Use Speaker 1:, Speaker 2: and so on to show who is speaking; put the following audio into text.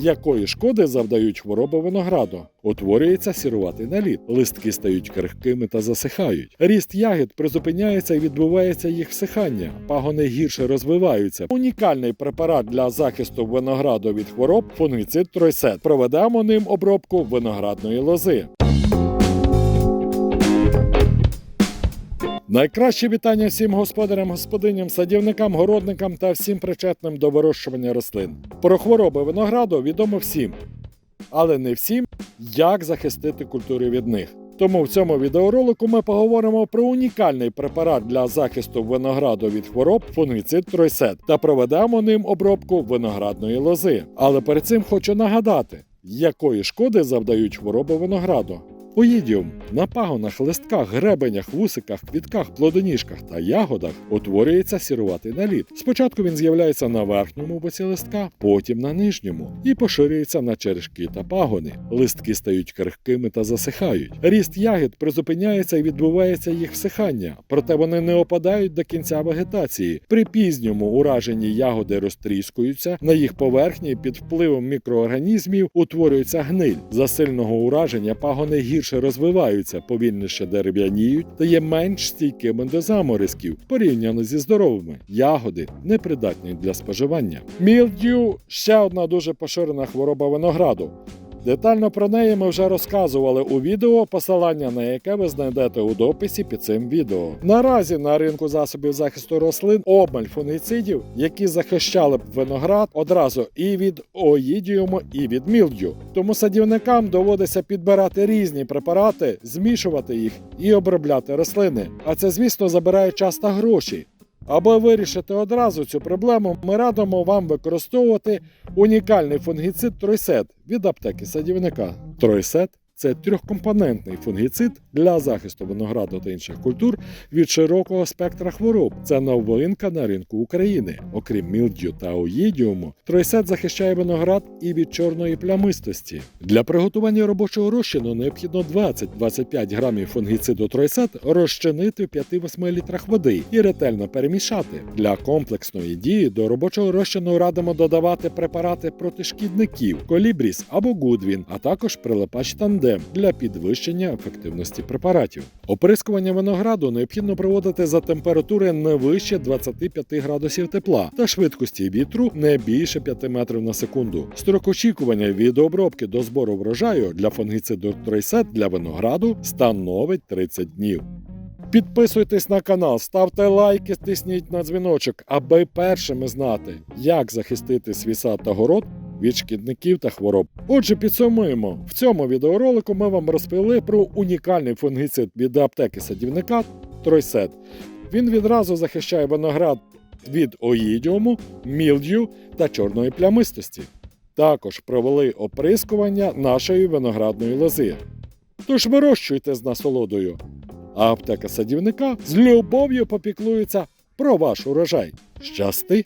Speaker 1: якої шкоди завдають хвороби винограду. Утворюється сіруватий наліт, листки стають крихкими та засихають. Ріст ягід призупиняється і відбувається їх всихання. Пагони гірше розвиваються. Унікальний препарат для захисту винограду від хвороб фунгіцид Тройсет. Проведемо ним обробку виноградної лози. Найкраще вітання всім господарям, господиням, садівникам, городникам та всім причетним до вирощування рослин. Про хвороби винограду відомо всім, але не всім, як захистити культури від них. Тому в цьому відеоролику ми поговоримо про унікальний препарат для захисту винограду від хвороб фунгіцид Тройсет та проведемо ним обробку виноградної лози. Але перед цим хочу нагадати, якої шкоди завдають хвороби винограду. Оїдіум на пагонах, листках, гребенях, вусиках, квітках, плодоніжках та ягодах утворюється сіруватий наліт. Спочатку він з'являється на верхньому боці листка, потім на нижньому і поширюється на черешки та пагони. Листки стають крихкими та засихають. Ріст ягід призупиняється і відбувається їх всихання, проте вони не опадають до кінця вегетації. При пізньому ураженні ягоди розтріскуються, на їх поверхні під впливом мікроорганізмів утворюється гниль. За сильного ураження пагони гірше розвиваються, повільніше дерев'яніють та є менш стійкими до заморозків порівняно зі здоровими. Ягоди непридатні для споживання. Мілдю ще одна дуже поширена хвороба винограду. Детально про неї ми вже розказували у відео, посилання на яке ви знайдете у дописі під цим відео. Наразі на ринку засобів захисту рослин обмаль фунгіцидів, які захищали б виноград одразу і від оїдіуму, і від мілдю. Тому садівникам доводиться підбирати різні препарати, змішувати їх і обробляти рослини. А це, звісно, забирає час та гроші. Аби вирішити одразу цю проблему, ми радимо вам використовувати унікальний фунгіцид Тройсет від аптеки садівника. Тройсет це трьохкомпонентний фунгіцид для захисту винограду та інших культур від широкого спектра хвороб. Це новинка на ринку України. Окрім мілдю та оїдіуму, тройсет захищає виноград і від чорної плямистості. Для приготування робочого розчину необхідно 20-25 грамів фунгіциду тройсет розчинити в 5-8 літрах води і ретельно перемішати. Для комплексної дії до робочого розчину радимо додавати препарати проти шкідників, колібріс або гудвін, а також прилипач тандем для підвищення ефективності препаратів. Оприскування винограду необхідно проводити за температури не вище 25 градусів тепла та швидкості вітру не більше 5 метрів на секунду. Строк очікування від обробки до збору врожаю для фунгіциду тройсет для винограду становить 30 днів. Підписуйтесь на канал, ставте лайки, тисніть на дзвіночок, аби першими знати, як захистити свій сад та город від шкідників та хвороб. Отже, підсумуємо. В цьому відеоролику ми вам розповіли про унікальний фунгіцид від аптеки садівника Тройсет. Він відразу захищає виноград від оїдіуму, мілдю та чорної плямистості. Також провели оприскування нашої виноградної лози. Тож вирощуйте з насолодою. А аптека садівника з любов'ю попіклується про ваш урожай. Щасти!